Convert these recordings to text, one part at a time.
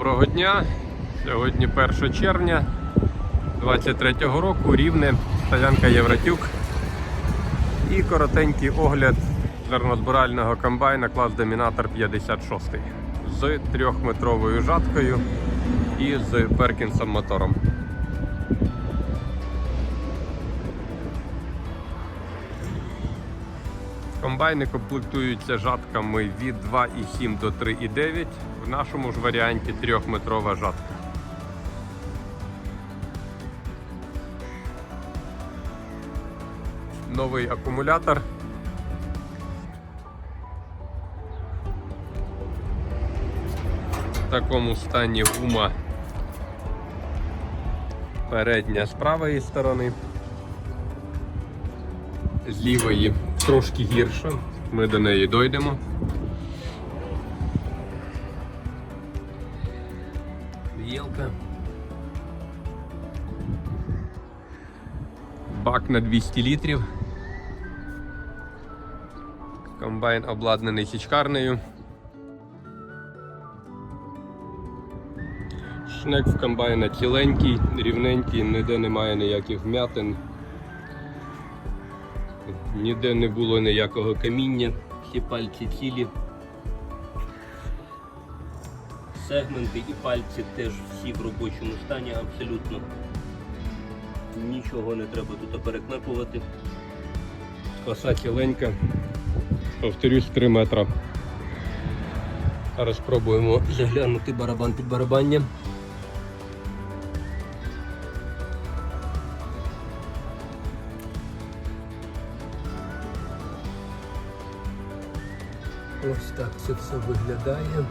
Доброго дня! Сьогодні 1 червня 23 року рівне стоянка Євротюк і коротенький огляд зернозбирального комбайна клас Домінатор 56 з 3-метровою жаткою і з Перкінсом мотором. Комбайни комплектуються жатками від 2,7 до 3,9. В нашому ж варіанті 3-метрова жатка. Новий акумулятор. В такому стані гума передня з правої сторони з лівої трошки гірше. Ми до неї дойдемо. Бак на 200 літрів. Комбайн обладнаний січкарнею. Шнек в комбайна ціленький, рівненький, ніде немає ніяких вмятин. Ніде не було ніякого каміння, всі пальці цілі. Сегменти і пальці теж всі в робочому стані абсолютно. Нічого не треба тут перекнапувати. Коса ціленька. Повторюсь, 3 метра. Зараз спробуємо Заглянути барабан під барабанням. Ось так це все виглядає.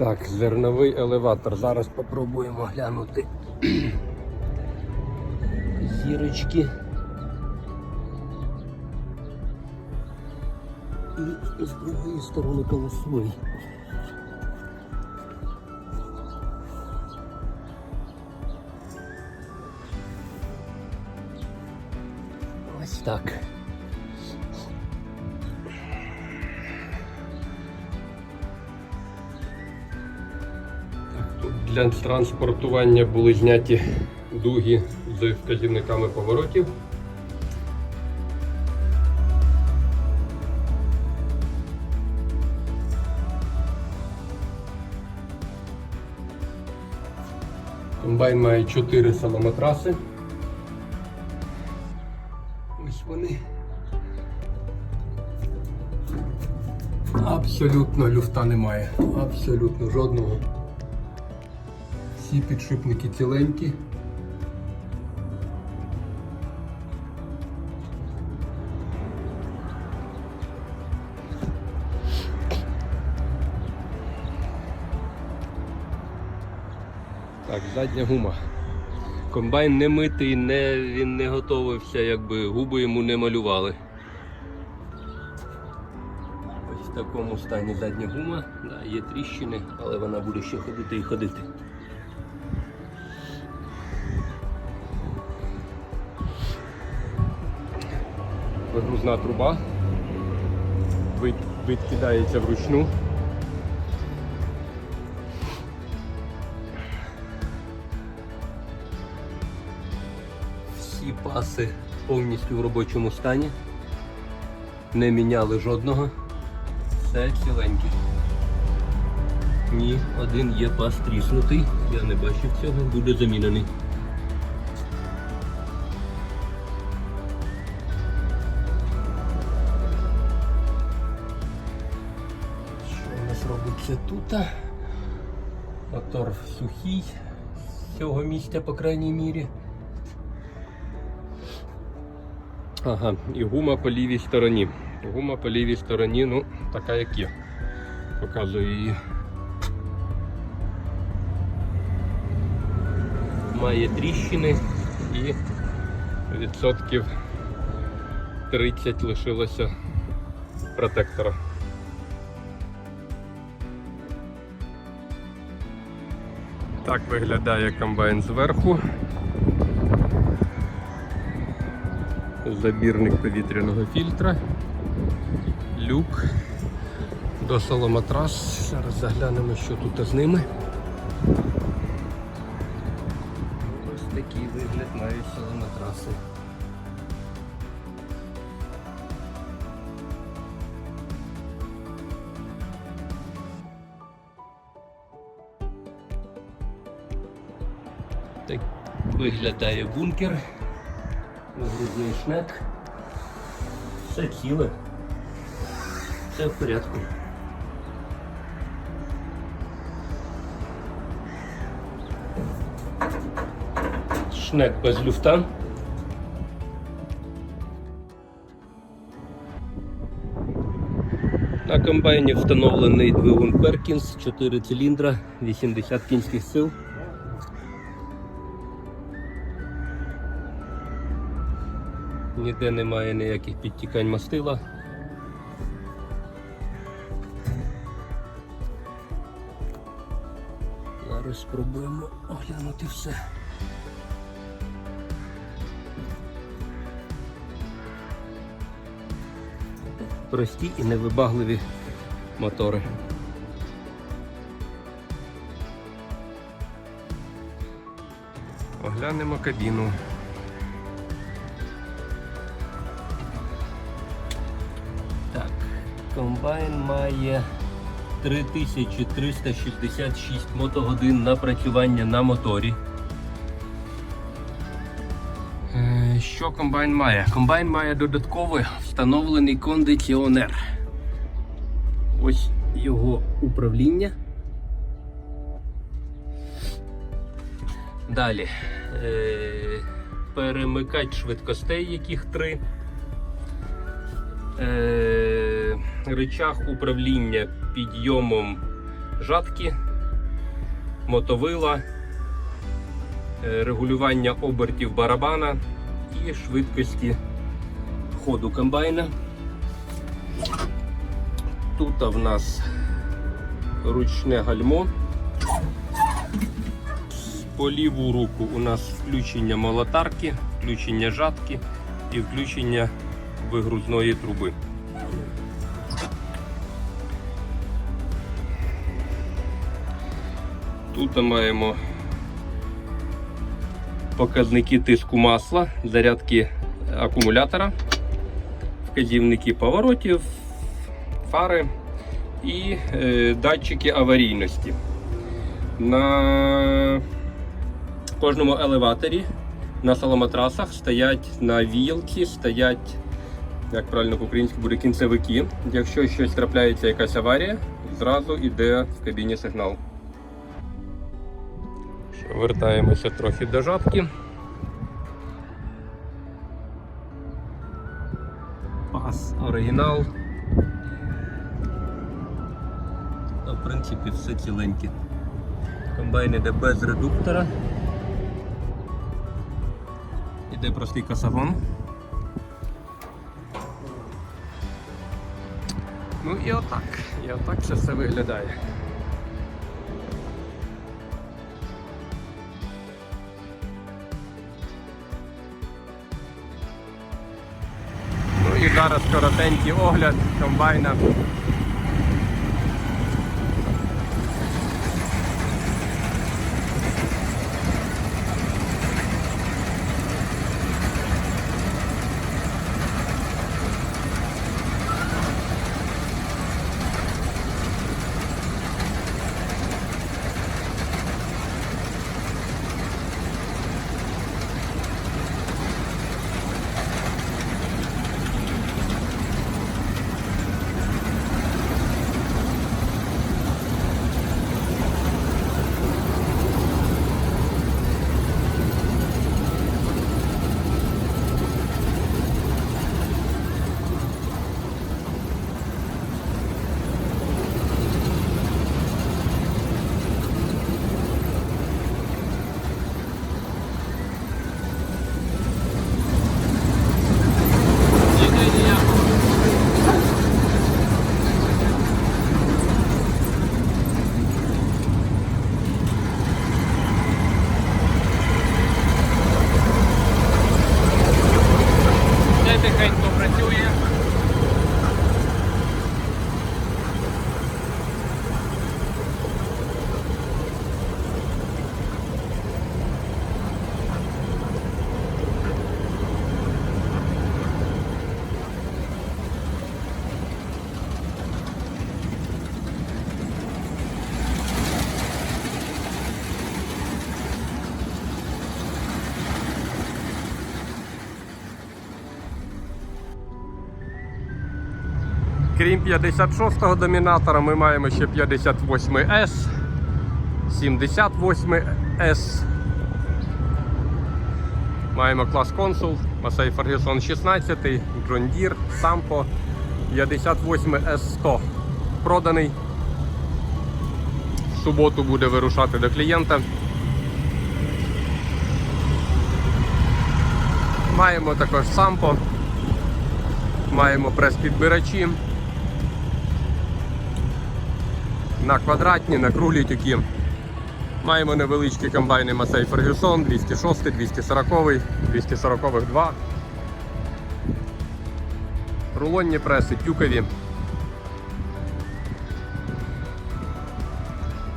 Так, зерновий елеватор. Зараз Попробуємо глянути зірочки. І з другої сторони колесовий. Ось так. Для транспортування були зняті дуги з вказівниками поворотів. Комбайн має 4 самоматраси. Ось вони. Абсолютно люфта немає. Абсолютно жодного. Всі підшипники ціленькі. Так, задня гума. Комбайн не митий, не, він не готовився, якби губи йому не малювали. Ось в такому стані задня гума, да, є тріщини, але вона буде ще ходити і ходити. Вигрузна труба. Відкидається вручну. Всі паси повністю в робочому стані. Не міняли жодного. Все ціленьке. Ні, один є пас тріснутий. Я не бачив цього, буде замінений. Тут? Мотор сухий з цього місця, по крайній мірі. Ага, і гума по лівій стороні. Гума по лівій стороні, ну, така як є. Показую її. Має тріщини. І відсотків 30 лишилося протектора. Так виглядає комбайн зверху. Забірник повітряного фільтра. люк до соломатрас. Зараз заглянемо, що тут з ними. Ось такий вигляд мають соломатраси. Так виглядає бункер. Грудний шнек. Все ціле. Все в порядку. Шнек без люфта. На комбайні встановлений двигун Перкінс, 4 циліндра, 80 кінських сил. Ніде немає ніяких підтікань мастила. Зараз спробуємо оглянути все. Прості і невибагливі мотори. Оглянемо кабіну. Комбайн має 3366 мотогодин напрацювання на моторі. Е, Що комбайн має? Комбайн має додатково встановлений кондиціонер. Ось його управління. Далі е, перемикач швидкостей, яких три. Рычаг управління підйомом жатки, мотовила, е, регулювання обертів барабана і швидкості ходу комбайна. Тут в нас ручне гальмо. По ліву руку у нас включення молотарки, включення жатки і включення вигрузної труби. Тут маємо показники тиску масла, зарядки акумулятора, вказівники поворотів, фари і е, датчики аварійності. На кожному елеваторі на соломотрасах стоять на вілці, стоять, як правильно по-українськи буде, кінцевики. Якщо щось трапляється, якась аварія, зразу йде в кабіні сигнал. Вертаємося трохи до жатки. Пас оригінал. Та, в принципі, все ціленьке. Комбайн іде без редуктора. Іде простий касагон. Ну і отак. І отак це все виглядає. Зараз коротенький огляд комбайна. Крім 56-го домінатора, ми маємо ще 58S, 78S. Маємо клас консул, Масей Фергюсон 16, John Deere, Sampo 58S100. Проданий. В суботу буде вирушати до клієнта. Маємо також Sampo. Маємо прес-підбирачі. На квадратні, на круглі тюки. Маємо невеличкі комбайни Масей Фергюсон 206, 240, 240 2. Рулонні преси тюкові.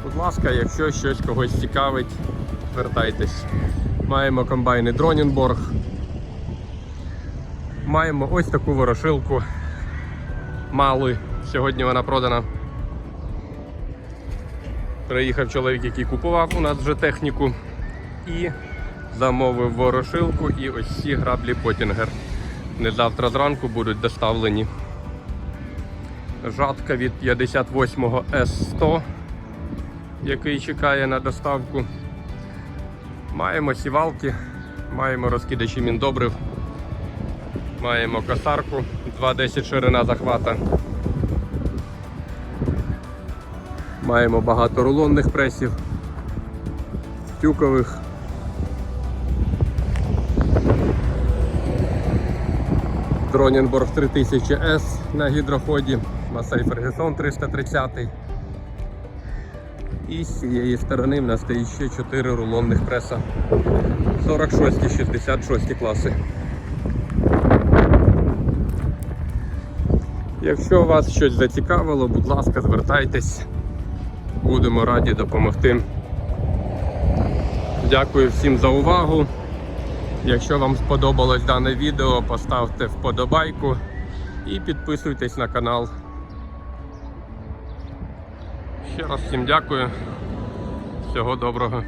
Будь ласка, якщо щось когось цікавить, звертайтесь. Маємо комбайни Дронінборг. Маємо ось таку ворошилку. Мали. Сьогодні вона продана. Приїхав чоловік, який купував у нас вже техніку і замовив ворошилку і ось ці граблі Потінгер. Не завтра зранку будуть доставлені. Жатка від 58-го С100, який чекає на доставку. Маємо сівалки, маємо розкидачі міндобрив, маємо косарку 2,10 ширина захвата. Маємо багато рулонних пресів, тюкових. Дронінборг 3000S на гідроході, Масей Фергюсон 330. І з цієї сторони в нас стоїть ще 4 рулонних преса. 46 66 класи. Якщо вас щось зацікавило, будь ласка, звертайтесь. Будемо раді допомогти. Дякую всім за увагу. Якщо вам сподобалось дане відео, поставте вподобайку і підписуйтесь на канал. Ще раз всім дякую. Всього доброго.